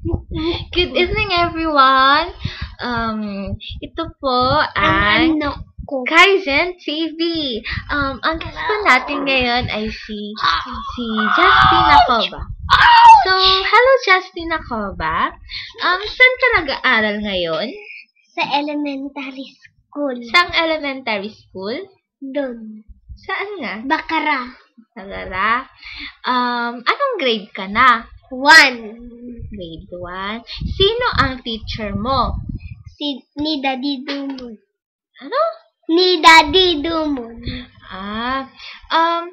Good evening, everyone. Um, ito po Ang ano ko. Kaizen TV. Um, ang guest po natin ngayon ay si si Justina Coba. So, hello Justina Coba. Um, saan ka nag-aaral ngayon? Sa elementary school. Saang elementary school? Doon. Saan nga? Bakara. Nagara. Um, anong grade ka na? One. Grade 1. Sino ang teacher mo? Si ni Daddy Dumon. Ano? Ni Daddy Dumon. Ah, um,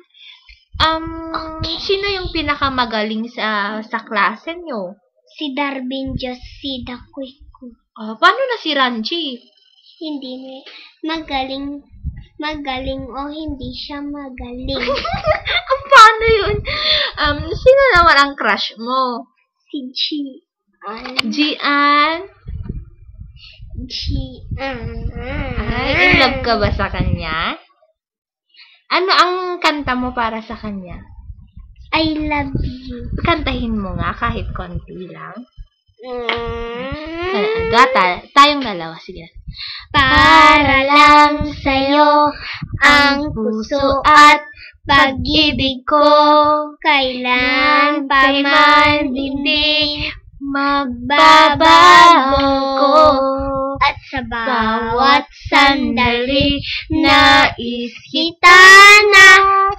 um, sino yung pinakamagaling sa sa klase nyo? Si Darwin Josida Kwiku. Ah, paano na si Ranji? Hindi ni magaling magaling o hindi siya magaling. paano yun? Um, sino naman ang crush mo? si. Gian? G. An. Ay, in love ka ba sa kanya? Ano ang kanta mo para sa kanya? I love you. Kantahin mo nga kahit konti lang. Mm. Gata, tayong dalawa. Sige. Para lang sa'yo ang puso at pag-ibig ko. Kailan pa man hindi magbabago. At sa bawat sandali, nais kita na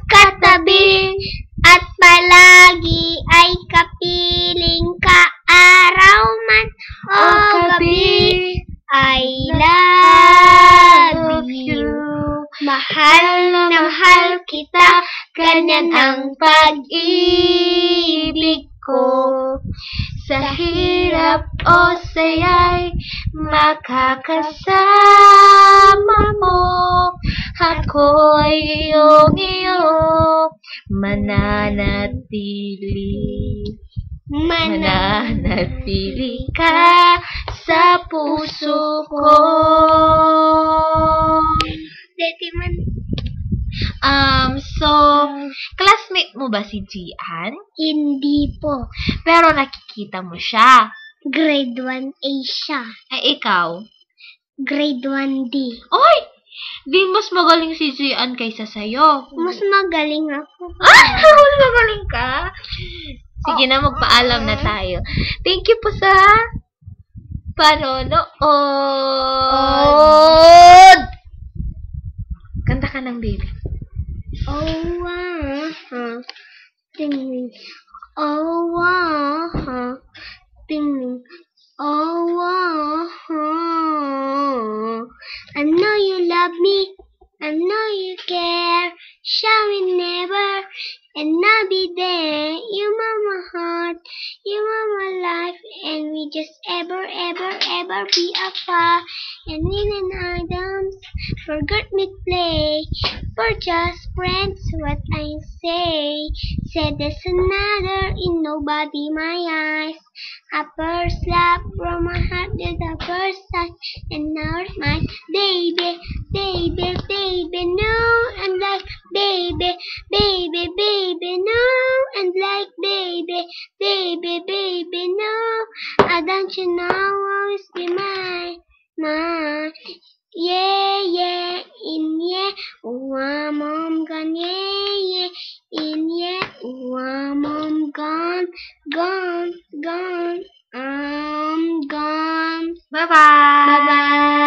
katabi. At palagi ay kapiling ka araw man o gabi. I ganyan ang pag-ibig ko. Sa hirap o saya'y makakasama mo. Ako'y iyong iyo, mananatili. Mananatili ka sa puso ko. Dati man, Um, so, classmate mo ba si Gian? hindi po. Pero nakikita mo siya. Grade 1A siya. Ay, ikaw? Grade 1D. Oy! Di mas magaling si Gian kaysa sa'yo. Mas magaling ako. Ah! Mas magaling ka? Sige na, magpaalam na tayo. Thank you po sa panonood. Ting, oh, ah, ting, oh, ah, I know you love me, I know you care, shall we never, and I'll be there, you are my heart, you are my life, and we just ever, ever, ever be apart, and in an arms, forget me play, for just friends, what I say. Said there's another in nobody my eyes. A first love from my heart to the first touch, and now it's mine. Baby, baby, baby, no, and like baby, baby, baby, no, and like baby, baby, baby, no. I don't you know always be mine, mine. Yeah, yeah, in yeah, oh, I'm on gone, yeah, yeah, in yet. one I'm gone, gone, gone. I'm gone. Bye bye. Bye bye.